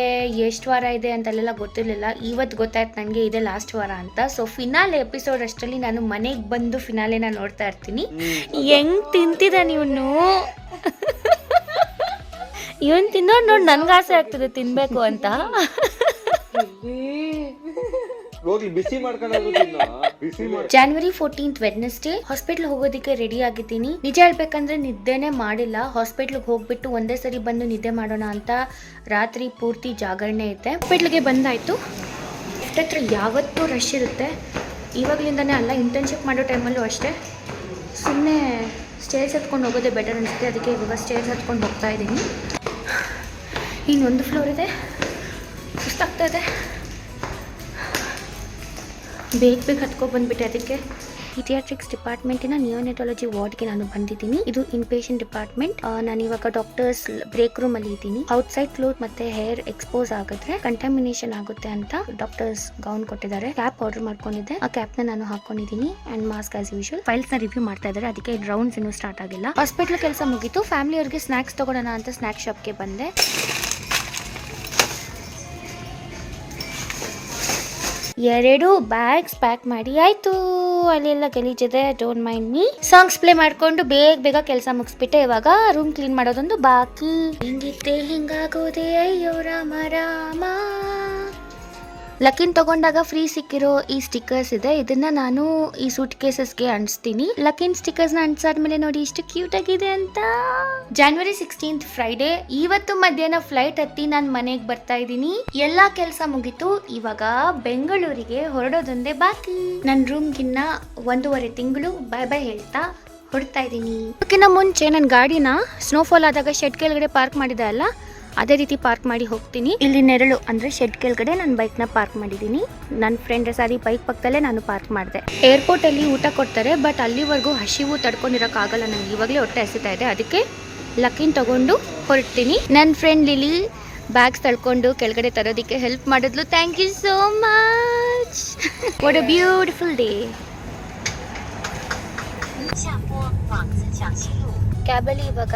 ಎಷ್ಟು ವಾರ ಇದೆ ಅಂತೆಲ್ಲ ಗೊತ್ತಿರ್ಲಿಲ್ಲ. ಇವತ್ತು ಗೊತ್ತಾಯ್ತು ನನಗೆ ಇದೆ ಲಾಸ್ಟ್ ವಾರ ಅಂತ. ಸೊ ಫಿನಾಲೆ ಎಪಿಸೋಡ್ ಅಷ್ಟರಲ್ಲಿ ನಾನು ಮನೆಗೆ ಬಂದು ಫಿನಾಲೆನ ನೋಡ್ತಾ ಇರ್ತೀನಿ. ಹೆಂಗ್ ತಿಂತಿದ್ದಾನೆ ಇವನು ಇವನ್ ತಿನ್ನೋ ನೋಡಿ ನನ್ಗೆ ಆಸೆ ಆಗ್ತದೆ ತಿನ್ಬೇಕು ಅಂತ.
ಜನವರಿ ಬಿಸಿ ಮಾಡ್ಕೊಂಡು ತಿನ್ನು. ಬಿಸಿ ಮಾಡಿ
ಜಾನ್ವರಿ ಫೋರ್ಟೀನ್ತ್ ವೆಡ್ನೆಸ್ಡೇ ಹಾಸ್ಪಿಟ್ಲ್ ಹೋಗೋದಕ್ಕೆ ರೆಡಿ ಆಗಿದ್ದೀನಿ. ನಿಜ ಹೇಳ್ಬೇಕಂದ್ರೆ ನಿದ್ದೆನೆ ಮಾಡಿಲ್ಲ. ಹಾಸ್ಪಿಟ್ಲ್ಗೆ ಹೋಗ್ಬಿಟ್ಟು ಒಂದೇ ಸರಿ ಬಂದು ನಿದ್ದೆ ಮಾಡೋಣ ಅಂತ ರಾತ್ರಿ ಪೂರ್ತಿ ಜಾಗರಣೆ ಐತೆ. ಹಾಸ್ಪಿಟ್ಲ್ಗೆ ಬಂದಾಯ್ತು. ಹತ್ರ ಯಾವತ್ತೂ ರಶ್ ಇರುತ್ತೆ. ಇವಾಗಲಿಂದನೇ ಅಲ್ಲ ಇಂಟರ್ನ್ಶಿಪ್ ಮಾಡೋ ಟೈಮಲ್ಲೂ ಅಷ್ಟೇ ಸುಮ್ಮನೆ ಸ್ಟೇಜ್ ಹತ್ಕೊಂಡು ಹೋಗೋದೇ ಬೆಟರ್ ಅನಿಸುತ್ತೆ. ಅದಕ್ಕೆ ಇವಾಗ ಸ್ಟೇಜ್ ಹತ್ಕೊಂಡು ಹೋಗ್ತಾ ಇದ್ದೀನಿ. ಇನ್ನೊಂದು ಫ್ಲೋರ್ ಇದೆ. ಸುಸ್ತಾಗ್ತಾ ಇದೆ. ಬೇಗ ಬೇಗ ಹತ್ಕೊ ಬಂದುಬಿಟ್ಟೆ ಅದಕ್ಕೆ. ಇಥಿಯಾಟ್ರಿಕ್ಸ್ ಡಿಪಾರ್ಟ್ಮೆಂಟಿನ ನಿಯೋನೆಟಾಲಜಿ ವಾರ್ಡ್ಗೆ ನಾನು ಬಂದಿದ್ದೀನಿ. ಇದು ಇನ್ ಪೇಷಂಟ್ ಡಿಪಾರ್ಟ್ಮೆಂಟ್ ನಾನು ಇವಾಗ ಡಾಕ್ಟರ್ಸ್ ಬ್ರೇಕ್ ರೂಮ್ ಅಲ್ಲಿ ಇದ್ದೀನಿ. ಔಟ್ಸೈಡ್ ಕ್ಲೋತ್ ಮತ್ತೆ ಹೇರ್ ಎಕ್ಸ್ಪೋಸ್ ಆಗಿದ್ರೆ ಕಂಟಾಮಿನೇಷನ್ ಆಗುತ್ತೆ ಅಂತ ಡಾಕ್ಟರ್ಸ್ ಗೌನ್ ಕೊಟ್ಟಿದ್ದಾರೆ. ಕ್ಯಾಪ್ ಆರ್ಡರ್ ಮಾಡ್ಕೊಂಡಿದ್ದೆ. ಆ ಕ್ಯಾಪ್ನ ನಾನು ಹಾಕೊಂಡಿದ್ದೀನಿ ಅಂಡ್ ಮಾಸ್ಕ್ ಆಸ್ ಯೂಶುವಲ್ ಫೈಲ್ಸ್ನ ರಿವ್ಯೂ ಮಾಡ್ತಾ ಇದ್ದಾರೆ. ಅದಕ್ಕೆ ರೌಂಡ್ಸ್ ಇನ್ನೂ ಸ್ಟಾರ್ಟ್ ಆಗಿಲ್ಲ. ಹಾಸ್ಪಿಟಲ್ ಕೆಲಸ ಮುಗೀತು. ಫ್ಯಾಮಿಲಿ ಅವ್ರಿಗೆ ಸ್ನಾಕ್ಸ್ ತಗೊಳ್ಳೋಣ ಅಂತ ಸ್ನಾಕ್ ಶಾಪ್ಗೆ ಬಂದೆ. ಎರಡು ಬ್ಯಾಗ್ಸ್ ಪ್ಯಾಕ್ ಮಾಡಿ, ಆಯ್ತು, ಅಲ್ಲೆಲ್ಲ ಗಲೀಜಿದೆ don't mind me songs play ಮಾಡ್ಕೊಂಡು ಬೇಗ ಬೇಗ ಕೆಲಸ ಮುಗಿಸ್ಬಿಟ್ಟೆ. ಇವಾಗ ರೂಮ್ ಕ್ಲೀನ್ ಮಾಡೋದೊಂದು ಬಾಕಿ. ಹಿಂಗಿದ್ದೆ ಹಿಂಗಾಗೋದೆ, ಅಯ್ಯೋ ರಾಮ ರಾಮ. ಲಕಿನ್ ತಗೊಂಡಾಗ ಫ್ರೀ ಸಿಕ್ಕಿರೋ ಈ ಸ್ಟಿಕ್ಕರ್ಸ್ ಇದೆ. ಇದನ್ನ ನಾನು ಈ ಸೂಟ್ ಕೇಸಸ್ಗೆ ಅಂಟಿಸ್ತೀನಿ. ಲಕಿನ್ ಸ್ಟಿಕ್ಕರ್ಸ್ನ ಅಂಟಿಸಾದ್ಮೇಲೆ ನೋಡಿ ಇಷ್ಟು ಕ್ಯೂಟ್ ಆಗಿದೆ ಅಂತ. ಜಾನ್ವರಿ ಸಿಕ್ಸ್ಟೀನ್ತ್ ಫ್ರೈಡೆ ಇವತ್ತು ಮಧ್ಯಾಹ್ನ ಫ್ಲೈಟ್ ಹತ್ತಿ ನಾನು ಮನೆಗೆ ಬರ್ತಾ ಇದ್ದೀನಿ. ಎಲ್ಲಾ ಕೆಲಸ ಮುಗಿತು. ಇವಾಗ ಬೆಂಗಳೂರಿಗೆ ಹೊರಡೋದೊಂದೇ ಬಾಕಿ. ನನ್ನ ರೂಮ್ಗಿನ್ನ ಒಂದೂವರೆ ತಿಂಗಳು ಬಾಯ್ ಬಾಯ್ ಹೇಳ್ತಾ ಹೊಡ್ತಾ ಇದ್ದೀನಿ. ಅದಕ್ಕಿಂತ ಮುಂಚೆ ನನ್ನ ಗಾಡಿನ ಸ್ನೋಫಾಲ್ ಆದಾಗ ಶೆಡ್ ಕೆಳಗಡೆ ಪಾರ್ಕ್ ಮಾಡಿದೆ ಅಲ್ಲ? ಅದೇ ರೀತಿ ಪಾರ್ಕ್ ಮಾಡಿ ಹೋಗ್ತೀನಿ. ಇಲ್ಲಿ ನೆರಳು ಅಂದ್ರೆ ಶೆಡ್ ಕೆಳಗಡೆ ನಾನು ಬೈಕ್ನ ಪಾರ್ಕ್ ಮಾಡಿದ್ದೀನಿ ನನ್ನ ಫ್ರೆಂಡ್ ಸಾರಿ ಬೈಕ್ ಪಕ್ಕದಲ್ಲೇ ನಾನು ಪಾರ್ಕ್ ಮಾಡಿದೆ. ಏರ್ಪೋರ್ಟ್ ಅಲ್ಲಿ ಊಟ ಕೊಡ್ತಾರೆ ಬಟ್ ಅಲ್ಲಿವರೆಗೂ ಹಸಿವು ತಡ್ಕೊಂಡಿರೋಕ್ಕಾಗಲ್ಲ. ನನಗೆ ಇವಾಗಲೇ ಹೊಟ್ಟೆ ಹಸಿತಾ ಇದೆ. ಅದಕ್ಕೆ ಲಕ್ಕಿನ್ ತಗೊಂಡು ಹೊರಡ್ತೀನಿ. ನನ್ನ ಫ್ರೆಂಡ್ ಲಿಲಿ ಬ್ಯಾಗ್ಸ್ ತಳ್ಕೊಂಡು ಕೆಳಗಡೆ ತರೋದಕ್ಕೆ ಹೆಲ್ಪ್ ಮಾಡಿದ್ಲು. Thank you so much what a beautiful day ಕ್ಯಾಬಲ್ಲಿ ಇವಾಗ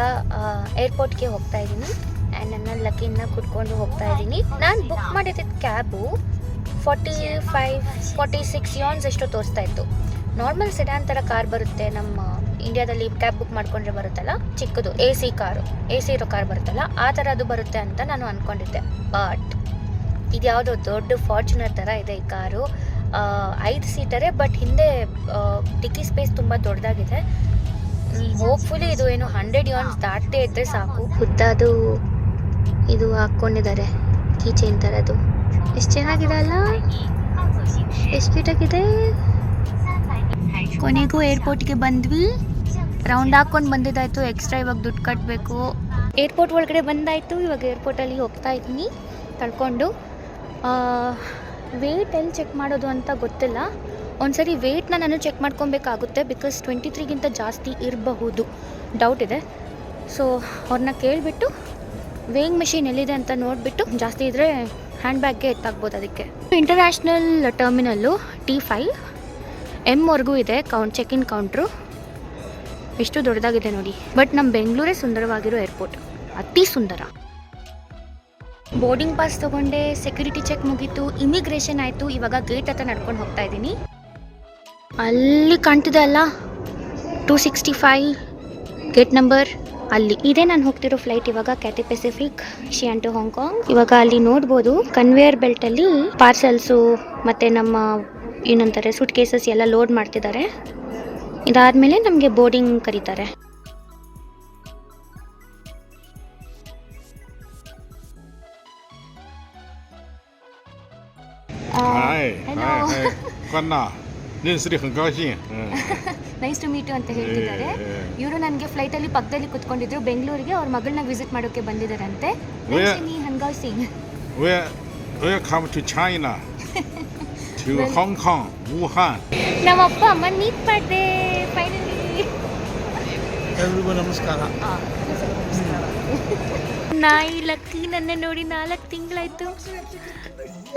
ಏರ್ಪೋರ್ಟ್ಗೆ ಹೋಗ್ತಾ ಇದ್ದೀನಿ ಆ್ಯಂಡ್ ನನ್ನ ಲಕ್ಕಿನ ಕುಟ್ಕೊಂಡು ಹೋಗ್ತಾ ಇದ್ದೀನಿ ನಾನು ಬುಕ್ ಮಾಡಿದ್ದ cab forty five forty six ಯೋನ್ಸ್ ಎಷ್ಟು ತೋರಿಸ್ತಾ ಇತ್ತು. ನಾರ್ಮಲ್ ಸೆಡಾನ್ ಥರ ಕಾರ್ ಬರುತ್ತೆ, ನಮ್ಮ ಇಂಡಿಯಾದಲ್ಲಿ ಕ್ಯಾಬ್ ಬುಕ್ ಮಾಡ್ಕೊಂಡ್ರೆ ಬರುತ್ತಲ್ಲ, ಚಿಕ್ಕದು A C car A C ಇರೋ ಕಾರ್ ಬರುತ್ತಲ್ಲ, ಆ ಥರ ಅದು ಬರುತ್ತೆ ಅಂತ ನಾನು ಅಂದ್ಕೊಂಡಿದ್ದೆ ಬಟ್ ಇದು ಯಾವುದೋ ದೊಡ್ಡ ಫಾರ್ಚುನರ್ ಥರ ಇದೆ ಈ ಕಾರು ಐದು ಸೀಟರೇ ಬಟ್ ಹಿಂದೆ ಡಿಕ್ಕಿ ಸ್ಪೇಸ್ ತುಂಬ ದೊಡ್ಡದಾಗಿದೆ. ಹೋಪ್ಫುಲಿ ಇದು ಏನು ಹಂಡ್ರೆಡ್ ಯೋನ್ಸ್ ದಾಟದೇ ಇದ್ದರೆ ಸಾಕು. ಉದ್ದದು ಇದು ಹಾಕ್ಕೊಂಡಿದ್ದಾರೆ. ಕೀ ಚೈನ್ ಥರದ್ದು ಎಷ್ಟು ಚೆನ್ನಾಗಿದೆ ಅಲ್ಲ? ಎಷ್ಟು ಕ್ಯೂಟಾಗಿದೆ? ಕೊನೆಗೂ ಏರ್ಪೋರ್ಟ್ಗೆ ಬಂದ್ವಿ. ರೌಂಡ್ ಹಾಕೊಂಡು ಬಂದಿದ್ದಾಯ್ತು. ಎಕ್ಸ್ಟ್ರಾ ಇವಾಗ ದುಡ್ಡು ಕಟ್ಟಬೇಕು ಏರ್ಪೋರ್ಟ್ ಒಳಗಡೆ ಬಂದಾಯಿತು. ಇವಾಗ ಏರ್ಪೋರ್ಟಲ್ಲಿ ಹೋಗ್ತಾ ಇದ್ದೀನಿ. ತಳ್ಕೊಂಡು. ವೇಟ್ ಎಲ್ಲಿ ಚೆಕ್ ಮಾಡೋದು ಅಂತ ಗೊತ್ತಿಲ್ಲ. ಒಂದ್ಸರಿ ವೇಟ್ನ ನಾನು ಚೆಕ್ ಮಾಡ್ಕೊಬೇಕಾಗುತ್ತೆ ಬಿಕಾಸ್ ಟ್ವೆಂಟಿ ತ್ರೀಗಿಂತ ಜಾಸ್ತಿ ಇರಬಹುದು. ಡೌಟ್ ಇದೆ. ಸೊ ಅವ್ರನ್ನ ಕೇಳಿಬಿಟ್ಟು ವೇಯಿಂಗ್ ಮೆಷಿನ್ ಎಲ್ಲಿದೆ ಅಂತ ನೋಡಿಬಿಟ್ಟು ಜಾಸ್ತಿ ಇದ್ದರೆ ಹ್ಯಾಂಡ್ ಬ್ಯಾಗ್ಗೆ ಎತ್ತಾಗ್ಬೋದು ಅದಕ್ಕೆ. ಇಂಟರ್ನ್ಯಾಷನಲ್ ಟರ್ಮಿನಲ್ಲು ಟಿ ಫೈವ್ ಎಮ್ವರೆಗೂ ಇದೆ ಕೌಂಟ್ ಚೆಕ್ ಇನ್ ಕೌಂಟ್ರು ಎಷ್ಟು ದೊಡ್ಡದಾಗಿದೆ ನೋಡಿ. ಬಟ್ ನಮ್ಮ ಬೆಂಗಳೂರೇ ಸುಂದರವಾಗಿರೋ ಏರ್ಪೋರ್ಟ್ ಅತಿ ಸುಂದರ. ಬೋರ್ಡಿಂಗ್ ಪಾಸ್ ತಗೊಂಡೆ ಸೆಕ್ಯೂರಿಟಿ ಚೆಕ್ ಮುಗೀತು ಇಮಿಗ್ರೇಷನ್ ಆಯಿತು, ಇವಾಗ ಗೇಟ್ ಹತ್ರ ನಡ್ಕೊಂಡು ಹೋಗ್ತಾ ಇದ್ದೀನಿ. ಅಲ್ಲಿ ಕಾಣ್ತಿದೆ ಅಲ್ಲ? Two sixty five gate number ಅಲ್ಲಿ ಇದೇ. ನಾನು ಹೋಗ್ತಿರೋ ಫ್ಲೈಟ್ ಇವಾಗ Cathay Pacific Xi'an to Hong Kong ಇವಾಗ ಅಲ್ಲಿ ನೋಡ್ಬೋದು. ಕನ್ವೇಯರ್ ಬೆಲ್ಟ್ ಅಲ್ಲಿ ಪಾರ್ಸಲ್ಸು ಮತ್ತೆ ನಮ್ಮ ಏನಂತಾರೆ ಸೂಟ್ ಕೇಸಸ್ ಎಲ್ಲ ಲೋಡ್ ಮಾಡ್ತಿದ್ದಾರೆ. ಇದಾದ್ಮೇಲೆ ನಮಗೆ ಬೋರ್ಡಿಂಗ್ ಕರೀತಾರೆ.
Hi,
hello.
hi, hi. (laughs)
Nice to meet ಅಂತ ಹೇಳ್ತಿದ್ದಾರೆ. ಇವರು ನನಗೆ ಫ್ಲೈಟ್ ಅಲ್ಲಿ ಪಕ್ಕದಲ್ಲಿ ಕುತ್ಕೊಂಡಿದ್ರು. ಬೆಂಗಳೂರಿಗೆ ಅವ್ರ ಮಗಳನ್ನ ವಿಸಿಟ್ ಮಾಡೋಕ್ಕೆ ಬಂದಿದ್ದಾರಂತೆ. ಹನ್ಗಾವ್ ಸಿಂಗ್
Welcome to China, (laughs) to Hong Kong, Wuhan
ನಮ್ಮ ಅಪ್ಪ ಅಮ್ಮ ಮೀಟ್ ಮಾಡಿದೆ ಫೈನಲಿ
ಎಲ್ರಿಗೂ ನಮಸ್ಕಾರ.
ನಾಯಿ ಲಕ್ಕಿ ನನ್ನ ನೋಡಿ ನಾಲ್ಕು ತಿಂಗಳಾಯ್ತು.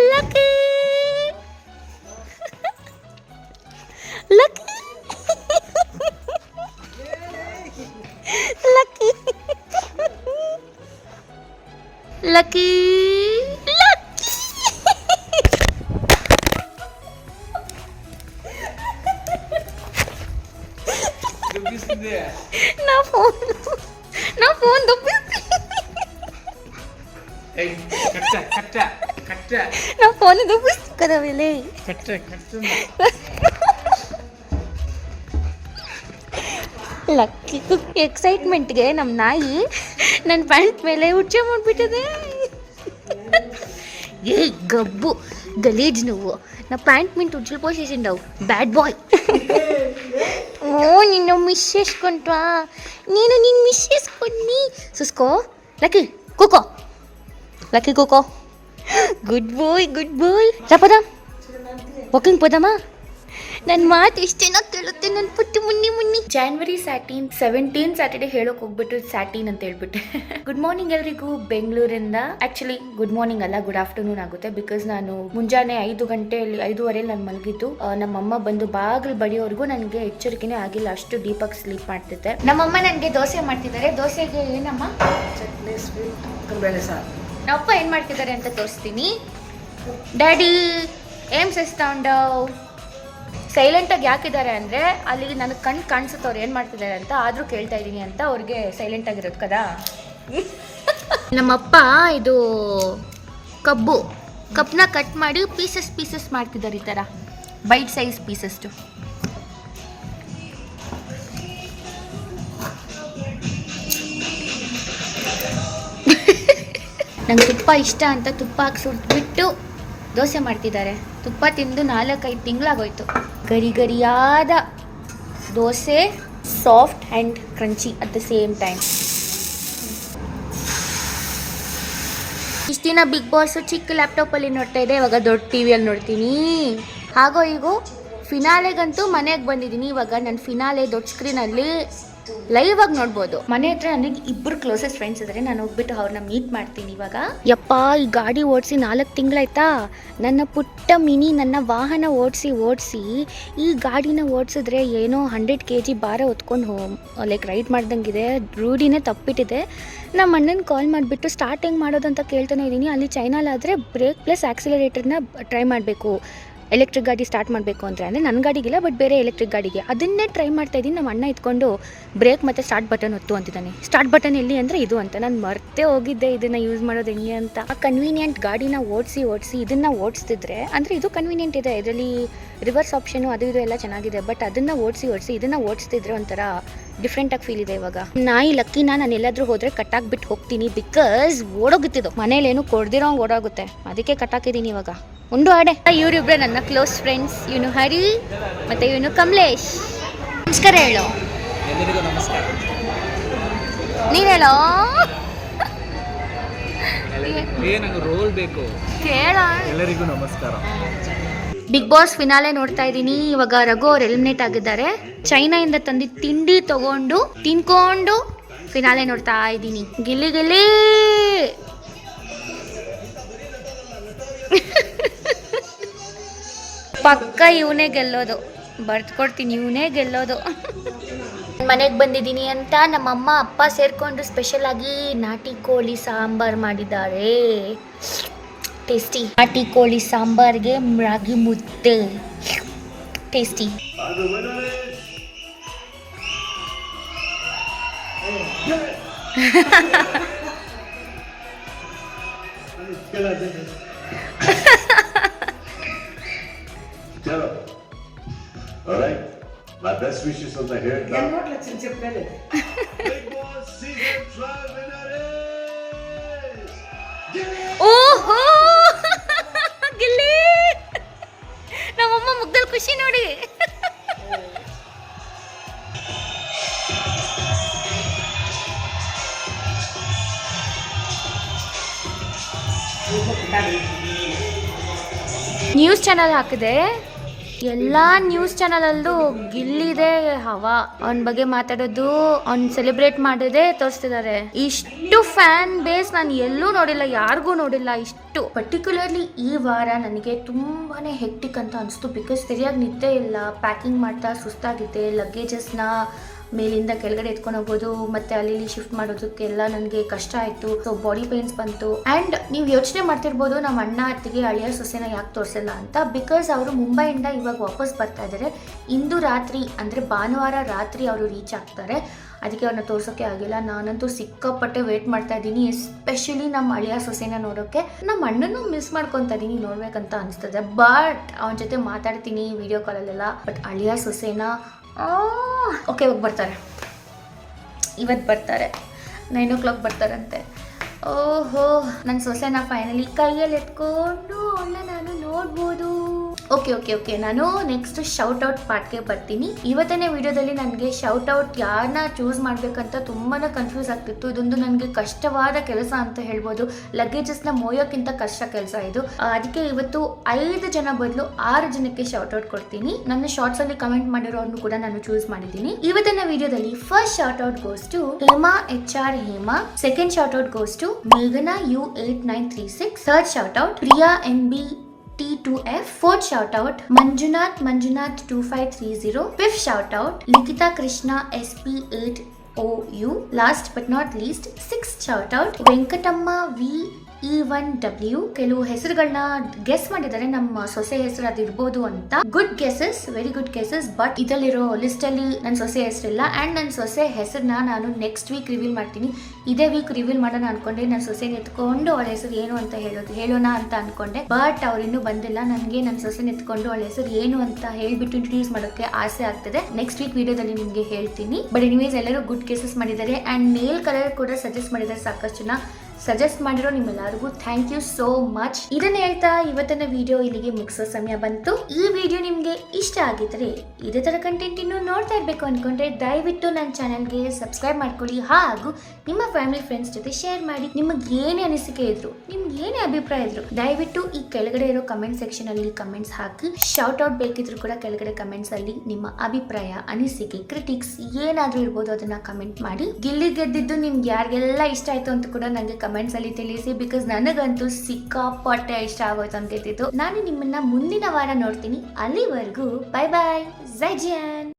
ಲಕ್ಕಿ! ಲಕ್ಕಿ ಲಕ್ಕಿ ಲಕ್ಕಿ ನಾ ಫೋನ್ ನಾ ಫೋನ್ ನಾ ಫೋನ್ ದುಪ್ಪಿಸ್ಕದವಿಲೆ ಲಕ್ಕಿ ಎಕ್ಸೈಟ್ಮೆಂಟ್ಗೆ ನಮ್ಮ ನಾಯಿ ನನ್ನ ಪ್ಯಾಂಟ್ ಮೇಲೆ ಉಚ್ಚೆ ಮಾಡಿಬಿಟ್ಟಿದೆ ಏ ಗಬ್ಬು ಗಲೀಜ್ నువ్వు నా ప్యాంట్ మీద ఉజ్జులు పోసేసిండవు బ్యాడ్ బాయ్ ఓ నిన్ను మిస్ చేసుకుంటా నేను నిన్ను మిస్ చేసుకొని చూసుకో lucky కూకో lucky కూకో good boy good boy రా పోదాం ವಾಕಿಂಗ್ పోదామా ನನ್ನ ಮಾತು ಎಷ್ಟು ಚೆನ್ನಾಗಿ ಕೇಳುತ್ತೆ ನನ್ನ ಪುಟ್ಟಿ Munni Munni. January sixteen seventeen Saturday ಹೇಳೋಕೆ ಹೋಗ್ಬಿಟ್ಟು ಸ್ಯಾಟೀನ್ ಅಂತ ಹೇಳ್ಬಿಟ್ಟೆ. (laughs) ಗುಡ್ ಮಾರ್ನಿಂಗ್ ಎಲ್ರಿಗೂ. ಬೆಂಗಳೂರಿಂದ. ಆಕ್ಚುಲಿ ಗುಡ್ ಮಾರ್ನಿಂಗ್ ಅಲ್ಲ ಗುಡ್ ಆಫ್ಟರ್ನೂನ್ ಆಗುತ್ತೆ. ಬಿಕಾಸ್ ನಾನು ಮುಂಜಾನೆ ಐದು ಗಂಟೆಯಲ್ಲಿ ಐದುವರೆ ನಾನು ಮಲಗಿದ್ದು ನಮ್ಮಮ್ಮ ಬಂದು ಬಾಗಿಲು ಬಡಿಯೋವರೆಗೂ ನನಗೆ ಎಚ್ಚರಿಕೆನೇ ಆಗಿಲ್ಲ. ಅಷ್ಟು ಡೀಪಾಗಿ ಸ್ಲೀಪ್ ಮಾಡ್ತಿದ್ದೆ. ನಮ್ಮಮ್ಮ ನನಗೆ ದೋಸೆ ಮಾಡ್ತಿದ್ದಾರೆ. ದೋಸೆಗೆ ಏನಮ್ಮ? ನಮ್ಮಪ್ಪ ಏನು ಮಾಡ್ತಿದ್ದಾರೆ ಅಂತ ತೋರಿಸ್ತೀನಿ. ಡ್ಯಾಡಿ ಏಮ್ ಸಿಸ್ತಾಂಡವ್ ಸೈಲೆಂಟಾಗಿ ಯಾಕಿದ್ದಾರೆ ಅಂದರೆ, ಅಲ್ಲಿ ನನಗೆ ಕಣ್ಣು ಕಾಣಿಸುತ್ತೆ ಅವ್ರು ಏನು ಮಾಡ್ತಿದ್ದಾರೆ ಅಂತ, ಆದರೂ ಕೇಳ್ತಾ ಇದ್ದೀನಿ ಅಂತ ಅವ್ರಿಗೆ ಸೈಲೆಂಟ್ ಆಗಿರೋದು కదా ನಮ್ಮಪ್ಪ ಇದು ಕಬ್ಬು ಕಬ್ಬನ್ನ ಕಟ್ ಮಾಡಿ ಪೀಸಸ್ ಪೀಸಸ್ ಮಾಡ್ತಿದ್ದಾರೆ ಈ ಥರ ಬೈಟ್ ಸೈಜ್ ಪೀಸಸ್ಟು ನಂಗೆ ತುಪ್ಪ ಇಷ್ಟ ಅಂತ ತುಪ್ಪ ಹಾಕಿ ಸುರಿದ್ಬಿಟ್ಟು ದೋಸೆ ಮಾಡ್ತಿದ್ದಾರೆ. ತುಪ್ಪ ತಿಂದು ನಾಲ್ಕೈದು ತಿಂಗಳಾಗೋಯ್ತು. ಗರಿ ಗರಿಯಾದ dosa soft and crunchy at the same time ಇಷ್ಟಿನ Bigg Boss ಚಿಕ್ಕ ಲ್ಯಾಪ್ಟಾಪಲ್ಲಿ ನೋಡ್ತಾ ಇದೆ ಇವಾಗ ದೊಡ್ಡ ಟಿ ವಿಯಲ್ಲಿ ನೋಡ್ತೀನಿ. ಹಾಗೋ ಈಗ ಫಿನಾಲೆಗಂತೂ ಮನೆಗೆ ಬಂದಿದ್ದೀನಿ. ಇವಾಗ ನನ್ನ ಫಿನಾಲೆ ದೊಡ್ಡ ಸ್ಕ್ರೀನಲ್ಲಿ ಲೈವ್ ಆಗಿ ನೋಡ್ಬೋದು. ಮನೆ ಹತ್ರ ನನಗೆ ಇಬ್ಬರು ಕ್ಲೋಸೆಸ್ಟ್ ಫ್ರೆಂಡ್ಸ್ ಇದ್ದಾರೆ ನಾನು ಹೋಗ್ಬಿಟ್ಟು ಅವ್ರನ್ನ ಮೀಟ್ ಮಾಡ್ತೀನಿ ಇವಾಗ. ಯಪ್ಪ, ಈ ಗಾಡಿ ಓಡಿಸಿ ನಾಲ್ಕು ತಿಂಗಳಾಯ್ತಾ? ನನ್ನ ಪುಟ್ಟ ಮಿನಿ ನನ್ನ ವಾಹನ ಓಡಿಸಿ ಓಡಿಸಿ, ಈ ಗಾಡಿನ ಓಡಿಸಿದ್ರೆ ಏನೋ ಹಂಡ್ರೆಡ್ ಕೆ ಜಿ ಭಾರ ಹೊತ್ಕೊಂಡು ಹೋ ಲೈಕ್ ರೈಡ್ ಮಾಡ್ದಂಗಿದೆ, ರೂಢಿನೇ ತಪ್ಪಿಟ್ಟಿದೆ. ನಮ್ಮ ಅಣ್ಣನ ಕಾಲ್ ಮಾಡಿಬಿಟ್ಟು ಸ್ಟಾರ್ಟ್ ಹೆಂಗೆ ಮಾಡೋದು ಅಂತ ಕೇಳ್ತಾನೆ ಇದ್ದೀನಿ ಅಲ್ಲಿ ಚೈನಾಲಾದರೆ ಬ್ರೇಕ್ ಪ್ಲಸ್ ಆಕ್ಸಿಲರೇಟರ್ನ ಟ್ರೈ ಮಾಡಬೇಕು. ಎಲೆಕ್ಟ್ರಿಕ್ ಗಾಡಿ ಸ್ಟಾರ್ಟ್ ಮಾಡಬೇಕು ಅಂದರೆ ಅಂದರೆ ನನ್ನ ಗಾಡಿಗಿಲ್ಲ ಬಟ್ ಬೇರೆ ಎಲೆಕ್ಟ್ರಿಕ್ ಗಾಡಿಗೆ. ಅದನ್ನೇ ಟ್ರೈ ಮಾಡ್ತಾ ಇದ್ದೀನಿ. ನಮ್ಮ ಅಣ್ಣ ಇದ್ಕೊಂಡು ಬ್ರೇಕ್ ಮತ್ತು ಸ್ಟಾರ್ಟ್ ಬಟನ್ ಒತ್ತು ಅಂತಿದ್ದಾನೆ. ಸ್ಟಾರ್ಟ್ ಬಟನ್ ಎಲ್ಲಿ ಅಂದರೆ ಇದು ಅಂತ. ನಾನು ಮರ್ತೇ ಹೋಗಿದ್ದೆ ಇದನ್ನು ಯೂಸ್ ಮಾಡೋದು ಹೆಂಗೆ ಅಂತ. ಆ ಕನ್ವೀನಿಯೆಂಟ್ ಗಾಡಿನ ಓಡಿಸಿ ಓಡಿಸಿ ಇದನ್ನು ಓಡಿಸ್ತಿದ್ರೆ, ಅಂದರೆ ಇದು ಕನ್ವೀನಿಯೆಂಟ್ ಇದೆ. ಇದರಲ್ಲಿ ರಿವರ್ಸ್ ಆಪ್ಷನು ಅದು ಇದು ಎಲ್ಲ ಚೆನ್ನಾಗಿದೆ ಬಟ್ ಅದನ್ನು ಓಡಿಸಿ ಓಡಿಸಿ ಇದನ್ನು ಓಡಿಸ್ತಿದ್ರೆ ಒಂಥರ ಡಿಫ್ರೆಂಟಾಗಿ ಫೀಲ್ ಇದೆ ಇವಾಗ. ನಾಯಿ ಲಕ್ಕಿನ ನಾನು ಎಲ್ಲಾದ್ರೂ ಹೋದ್ರೆ ಕಟ್ಟಾಕ್ಬಿಟ್ಟು ಹೋಗ್ತೀನಿ ಬಿಕಾಸ್ ಓಡೋಗುತ್ತಿದ್ದು. ಮನೇಲೇನು ಕೊಡ್ದಿರೋ ಓಡೋಗುತ್ತೆ. ಅದಕ್ಕೆ ಕಟ್ಟಾಕಿದ್ದೀನಿ ಇವಾಗ. ಒಂದು ಆಡೆ ಇವರಿಬ್ರೆ ನನ್ನ ಕ್ಲೋಸ್ ಫ್ರೆಂಡ್ಸ್ ಇವನು ಹರಿ ಮತ್ತೆ ಇವನು ಕಮಲೇಶ್. ನಮಸ್ಕಾರ ಹೇಳು. ನೀನ್ ಹೇಳೋ?
ರೋಲ್ ಬೇಕು?
ಕೇಳ?
ಎಲ್ಲರಿಗೂ ನಮಸ್ಕಾರ.
ಬಿಗ್ ಬಾಸ್ ಫಿನಾಲೆ ನೋಡ್ತಾ ಇದ್ದೀನಿ. ಇವಾಗ ರಘು ಅವ್ರು ಎಲಿಮಿನೇಟ್ ಆಗಿದ್ದಾರೆ. ಚೈನಾಯಿಂದ ತಂದಿದ್ದ ತಿಂಡಿ ತಗೊಂಡು, ತಿನ್ಕೊಂಡು ಫಿನಾಲೆ ನೋಡ್ತಾ ಇದ್ದೀನಿ. ಗಿಲ್ಲಿ ಗಿಲ್ಲಿ! ಪಕ್ಕ ಇವನೇ ಗೆಲ್ಲೋದು. ಬರ್ತ್ಕೊಡ್ತೀನಿ ಇವನೇ ಗೆಲ್ಲೋದು. ಮನೆಗೆ ಬಂದಿದ್ದೀನಿ ಅಂತ ನಮ್ಮಮ್ಮ ಅಪ್ಪ ಸೇರ್ಕೊಂಡು ಸ್ಪೆಷಲ್ ಆಗಿ ನಾಟಿ ಕೋಳಿ ಸಾಂಬಾರ್ ಮಾಡಿದ್ದಾರೆ. ಟೇಸ್ಟಿ ನಾಟಿ ಕೋಳಿ ಸಾಂಬಾರ್ಗೆ ರಾಗಿ ಮುದ್ದೆ tasty
Chalo. All right. My best wishes on the hair. Big Boss season
channel ಹಾಕಿದೆ. ಎಲ್ಲ ನ್ಯೂಸ್ ಚಾನಲಲ್ಲೂ ಗಿಲ್ಲಿದೆ ಹವಾ. ಅವನ ಬಗ್ಗೆ ಮಾತಾಡೋದು, ಅವ್ನ್ ಸೆಲೆಬ್ರೇಟ್ ಮಾಡೋದೇ ತೋರಿಸ್ತಿದ್ದಾರೆ ಇಷ್ಟು ಫ್ಯಾನ್ ಬೇಸ್ ನಾನು ಎಲ್ಲೂ ನೋಡಿಲ್ಲ, ಯಾರಿಗೂ ನೋಡಿಲ್ಲ ಇಷ್ಟು. ಪರ್ಟಿಕ್ಯುಲರ್ಲಿ ಈ ವಾರ ನನಗೆ ತುಂಬಾನೇ ಹೆಕ್ಟಿಕ್ ಅಂತ ಅನಿಸ್ತು. ಬಿಕಾಸ್ ಸರಿಯಾಗಿ ನಿದ್ದೆ ಇಲ್ಲ ಪ್ಯಾಕಿಂಗ್ ಮಾಡ್ತಾ ಸುಸ್ತಾಗಿದ್ದೆ ಲಗೇಜಸ್ನ ಮೇಲಿಂದ ಕೆಳಗಡೆ ಎತ್ಕೊಂಡು ಹೋಗೋದು ಮತ್ತೆ ಅಲ್ಲಿ ಶಿಫ್ಟ್ ಮಾಡೋದಕ್ಕೆಲ್ಲ ನನಗೆ ಕಷ್ಟ ಆಯಿತು. ಸೊ ಬಾಡಿ ಪೇನ್ಸ್ ಬಂತು. ಆ್ಯಂಡ್ ನೀವು ಯೋಚನೆ ಮಾಡ್ತಿರ್ಬೋದು, ನಮ್ಮ ಅಣ್ಣ, ಅತ್ತಿಗೆ ಅಳಿಯ ಸೊಸೆನ ಯಾಕೆ ತೋರಿಸಲ್ಲ ಅಂತ. ಬಿಕಾಸ್ ಅವರು ಮುಂಬೈಯಿಂದ ಇವಾಗ ವಾಪಸ್ ಬರ್ತಾ ಇದ್ದಾರೆ ಇಂದು ರಾತ್ರಿ, ಅಂದರೆ ಭಾನುವಾರ ರಾತ್ರಿ ಅವರು ರೀಚ್ ಆಗ್ತಾರೆ. ಅದಕ್ಕೆ ಅವ್ರನ್ನ ತೋರ್ಸೋಕ್ಕೆ ಆಗಿಲ್ಲ. ನಾನಂತೂ ಸಿಕ್ಕಾಪಟ್ಟೆ ವೇಟ್ ಮಾಡ್ತಾ ಇದ್ದೀನಿ ಎಸ್ಪೆಷಲಿ ನಮ್ಮ ಅಳಿಯ ಸೊಸೆನ ನೋಡೋಕ್ಕೆ ನಮ್ಮ ಅಣ್ಣನೂ ಮಿಸ್ ಮಾಡ್ಕೊತಾ ಇದ್ದೀನಿ, ನೋಡ್ಬೇಕಂತ ಅನಿಸ್ತದೆ. ಬಟ್ ಅವನ ಜೊತೆ ಮಾತಾಡ್ತೀನಿ ವಿಡಿಯೋ ಕಾಲಲ್ಲೆಲ್ಲ ಬಟ್ ಅಳಿಯ ಸೊಸೆನ ಓಕೆ ಇವಾಗ ಬರ್ತಾರೆ. ಇವತ್ತು ಬರ್ತಾರೆ. ನೈನ್ ಓ ಕ್ಲಾಕ್ ಬರ್ತಾರಂತೆ. ಓಹೋ ನನ್ನ ಸೊಸೆನ ಫೈನಲಿ ಕೈಯಲ್ಲಿ ಎತ್ಕೊಂಡು ಅವಳನ್ನ ನಾನು ನೋಡ್ಬೋದು. ಓಕೆ ಓಕೆ ಓಕೆ ನಾನು ನೆಕ್ಸ್ಟ್ ಶೌಟ್ ಔಟ್ ಪಾರ್ಟ್ಗೆ ಬರ್ತೀನಿ. ಇವತ್ತನೇ ವಿಡಿಯೋದಲ್ಲಿ ನನಗೆ ಶೌಟ್ ಔಟ್ ಯಾರನ್ನ ಚೂಸ್ ಮಾಡಬೇಕಂತ ತುಂಬಾ ಕನ್ಫ್ಯೂಸ್ ಆಗ್ತಿತ್ತು. ಇದೊಂದು ನನಗೆ ಕಷ್ಟವಾದ ಕೆಲಸ ಅಂತ ಹೇಳ್ಬೋದು. ಲಗೇಜಸ್ನ ಮೋಯೋಕ್ಕಿಂತ ಕಷ್ಟ ಕೆಲಸ ಇದು. ಅದಕ್ಕೆ ಇವತ್ತು ಐದು ಜನ ಬದಲು ಆರು ಜನಕ್ಕೆ ಶೌಟ್ ಔಟ್ ಕೊಡ್ತೀನಿ. ನನ್ನ ಶಾರ್ಟ್ಸ್ ಅಲ್ಲಿ ಕಮೆಂಟ್ ಮಾಡಿರೋರ್ನು ಕೂಡ ನಾನು ಚೂಸ್ ಮಾಡಿದ್ದೀನಿ. ಇವತ್ತಿನ ವಿಡಿಯೋದಲ್ಲಿ first shout out goes to Hema H R Hema. Second shout out goes to ಮೇಘನಾ U eight nine three six third shout out Priya N B T2F. Fourth shout out Manjunath Manjunath 2530. Fifth shout out Likita Krishna SP8OU. Last but not least, sixth shout out Venkatamma V E one W ಕೆಲವು ಹೆಸರುಗಳನ್ನ ಗೆಸ್ ಮಾಡಿದ್ದಾರೆ. ನಮ್ಮ ಸೊಸೆ ಹೆಸರು ಅದು ಇರ್ಬೋದು ಅಂತ. Good guesses very good guesses but ಇದರಲ್ಲಿರೋ list ಅಲ್ಲಿ ನನ್ನ ಸೊಸೆ ಹೆಸರಿಲ್ಲ. ಅಂಡ್ ನನ್ನ ಸೊಸೆ ಹೆಸರನ್ನ ನಾನು ನೆಕ್ಸ್ಟ್ ವೀಕ್ ರಿವೀಲ್ ಮಾಡ್ತೀನಿ. ಇದೇ ವೀಕ್ ರಿವೀಲ್ ಮಾಡೋಣ ಅನ್ಕೊಂಡೆ. ನನ್ನ ಸೊಸೆ ನೆತ್ಕೊಂಡು ಅವಳ ಹೆಸರು ಏನು ಅಂತ ಹೇಳೋದು ಹೇಳೋಣ ಅಂತ ಅನ್ಕೊಂಡೆ. ಬಟ್ ಅವ್ರು ಇನ್ನೂ ಬಂದಿಲ್ಲ. ನನಗೆ ನನ್ನ ಸೊಸೆನ ಎತ್ಕೊಂಡು ಅವಳ ಹೆಸರು ಏನು ಅಂತ ಹೇಳ್ಬಿಟ್ಟು ಇಂಟ್ರೊಡ್ಯೂಸ್ ಮಾಡೋಕೆ ಆಸೆ ಆಗ್ತಿದೆ. ನೆಕ್ಸ್ಟ್ ವೀಕ್ ವಿಡಿಯೋದಲ್ಲಿ ನಿಮಗೆ ಹೇಳ್ತೀನಿ. ಬಟ್ ಎನಿವೇಸ್ ಎಲ್ಲರೂ ಗುಡ್ ಕೇಸಸ್ ಮಾಡಿದ್ದಾರೆ. ಅಂಡ್ ಮೇಲ್ ಕಲರ್ ಕೂಡ ಸಜೆಸ್ಟ್ ಮಾಡಿದ್ದಾರೆ ಸಾಕಷ್ಟು ಜನ. ಸಜೆಸ್ಟ್ ಮಾಡಿರೋ ನಿಮ್ಮೆಲ್ಲರಿಗೂ ಥ್ಯಾಂಕ್ ಯು ಸೋ ಮಚ್ ಇದನ್ನ ಹೇಳ್ತಾ ಇವತ್ತಿನ ವಿಡಿಯೋ ಇಲ್ಲಿಗೆ ಮುಗಿಸೋ ಸಮಯ ಬಂತು. ಈ ವಿಡಿಯೋ ನಿಮಗೆ ಇಷ್ಟ ಆಗಿದ್ರೆ ಇದೇ ತರ ಕಂಟೆಂಟ್ ಇನ್ನು ನೋಡ್ತಾ ಇರಬೇಕು ಅನ್ಕೊಂಡ್ರೆ ದಯವಿಟ್ಟು ನನ್ನ ಚಾನಲ್ಗೆ ಸಬ್ಸ್ಕ್ರೈಬ್ ಮಾಡ್ಕೊಳ್ಳಿ ಹಾಗೂ ನಿಮ್ಮ ಫ್ಯಾಮಿಲಿ ಫ್ರೆಂಡ್ಸ್ ಜೊತೆ ಶೇರ್ ಮಾಡಿ. ನಿಮಗೆ ಏನೇ ಅನಿಸಿಕೆ ಇದ್ರು, ನಿಮ್ಗೆ ಏನೇ ಅಭಿಪ್ರಾಯ ಇದ್ರು, ದಯವಿಟ್ಟು ಈ ಕೆಳಗಡೆ ಇರೋ ಕಮೆಂಟ್ ಸೆಕ್ಷನ್ ಅಲ್ಲಿ ಕಮೆಂಟ್ಸ್ ಹಾಕಿ. ಶೌಟ್ ಔಟ್ ಬೇಕಿದ್ರು ಕೂಡ ಕೆಳಗಡೆ ಕಮೆಂಟ್ಸ್ ಅಲ್ಲಿ ನಿಮ್ಮ ಅಭಿಪ್ರಾಯ, ಅನಿಸಿಕೆ ಕ್ರಿಟಿಕ್ಸ್ ಏನಾದ್ರೂ ಇರ್ಬೋದು ಅದನ್ನ ಕಮೆಂಟ್ ಮಾಡಿ. ಗಿಲ್ಲಿ ಗೆದ್ದಿದ್ದು ನಿಮ್ಗೆ ಯಾರಿಗೆಲ್ಲ ಇಷ್ಟ ಆಯ್ತು ಅಂತ ಕೂಡ ನನಗೆ ಕಮೆಂಟ್ಸ್ ಅಲ್ಲಿ ತಿಳಿಸಿ ಬಿಕಾಸ್ ನನಗಂತೂ ಸಿಕ್ಕಾಪಟ್ಟೆ ಇಷ್ಟ ಆಗೋಯ್ತು ಅಂತ ನಾನು ನಿಮ್ಮನ್ನ ಮುಂದಿನ ವಾರ ನೋಡ್ತೀನಿ. ಅಲ್ಲಿವರೆಗೂ ಬೈ ಬಾಯ್ ಜೈ ಜಿಯಾನ್.